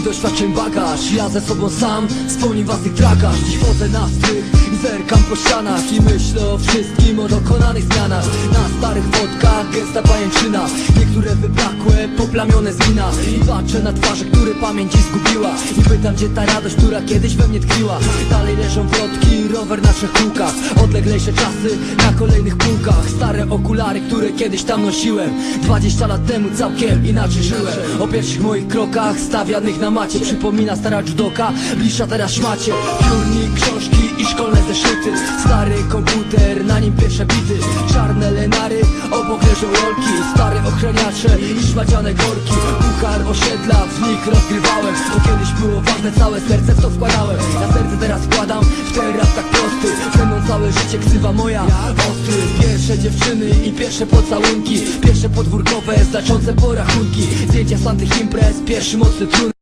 i doświadczeń bagaż. Ja ze sobą sam, wspomnij własnych trakasz Dziś chodzę na strych i zerkam po ścianach I myślę o wszystkim, o dokonanych zmianach Gęsta pajęczyna. Niektóre wybrakłe, poplamione z wina. I patrzę na twarze, które pamięć ci zgubiła. I pytam gdzie ta radość, która kiedyś we mnie tkwiła Dalej leżą wrotki, rower na trzech kółkach Odleglejsze czasy na kolejnych półkach. Stare okulary, które kiedyś tam nosiłem. 20 lat temu całkiem inaczej żyłem. O pierwszych moich krokach stawianych na macie Przypomina stara judoka, bliższa teraz szmacie. Piórnik, książki i szkolne zeszyty. Stary komputer, na nim pierwsze bity leżą rolki Stare ochraniacze i szmaciane korki Puchar osiedla, w nich rozgrywałem. Bo kiedyś było ważne, całe serce w to wkładałem. Ja serce teraz wkładam w ten rap tak prosty. Ze mną całe życie ksywa moja Ostry, pierwsze dziewczyny i pierwsze pocałunki. Pierwsze podwórkowe, znaczące porachunki. Zdjęcia z tamtych imprez, pierwszy mocny trun